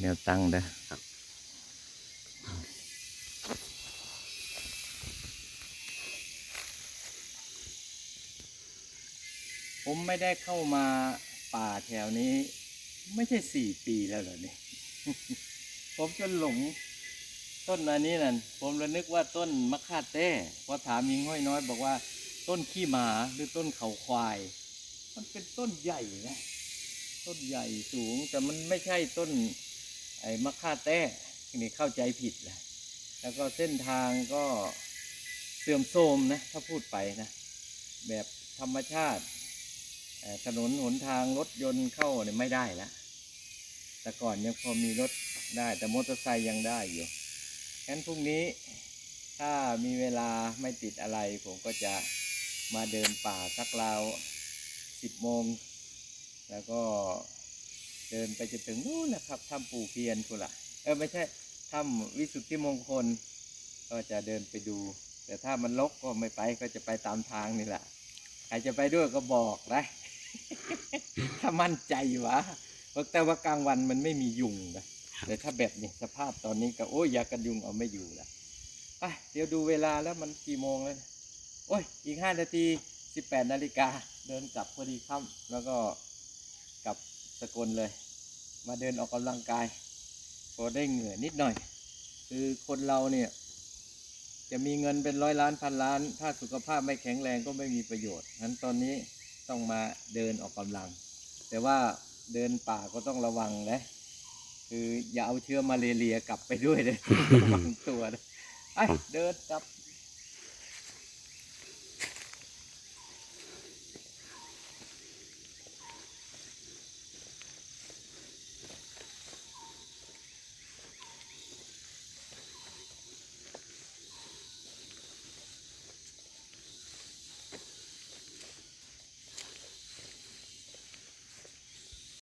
แนวตั้งเด้อครับผมไม่ได้เข้ามาป่าแถวนี้ ไม่ใช่สี่ปีแล้วเหรอเนี่ยผมจนหลงต้นอันนี้นั่นผมเลยนึกว่าต้นมะค่าแต้พอถามยิงห้อยน้อย บอกว่า ต้นขี้หมาหรือต้นเขาควาย มันเป็นต้นใหญ่นะ ต้นใหญ่สูงแต่มันไม่ใช่ต้น ไอ้มะค่าแต้นี่เข้าใจผิดแหละแล้วก็เส้นทางก็เสื่อมโทรมนะ ถ้าพูดไปนะ แบบธรรมชาติถนนหนทางรถยนต์เข้าเนี่ยไม่ได้ละแต่ก่อนยังพอมีรถได้ แต่มอเตอร์ไซค์ยังได้อยู่งั้นพรุ่งนี้ถ้ามีเวลาไม่ติดอะไร ผมก็จะมาเดินป่าสักราวสิบโมง แล้วก็ เดินไปจนถึงนู่นนะครับถ้ำปูเพียนคุล่ะเออไม่ใช่ถ้ำวิสุทธิมงคล ก็จะเดินไปดู แต่ถ้ามันลกก็ไม่ไปก็จะไปตามทางนี่แหละใครจะไปด้วยก็บอกนะถ้ามั่นใจวะแต่ว่ากลางวันมันไม่มียุงนะแต่ถ้าแบบนี้สภาพตอนนี้ก็โอ้ยยากันยุงเอาไม่อยู่ละไปเดี๋ยวดูเวลาแล้วมันกี่โมงแล้วเนี่ยโอ้ยอีกห้านาทีสิบแปดนาฬิกาเดินกลับพอดีค่ำแล้วก็กลับ สกลเลย มาเดินออกกำลังกาย พอได้เหงื่อนิดหน่อย คือคนเราเนี่ย จะมีเงินเป็นร้อยล้านพันล้าน ถ้าสุขภาพไม่แข็งแรงก็ไม่มีประโยชน์ฉะนั้นตอนนี้ต้องมาเดินออกกำลัง แต่ว่าเดินป่าก็ต้องระวังนะคืออย่าเอาเชื้อมาเรียกลับไปด้วยเลยระวังตัวนะไอ้เดินกลับ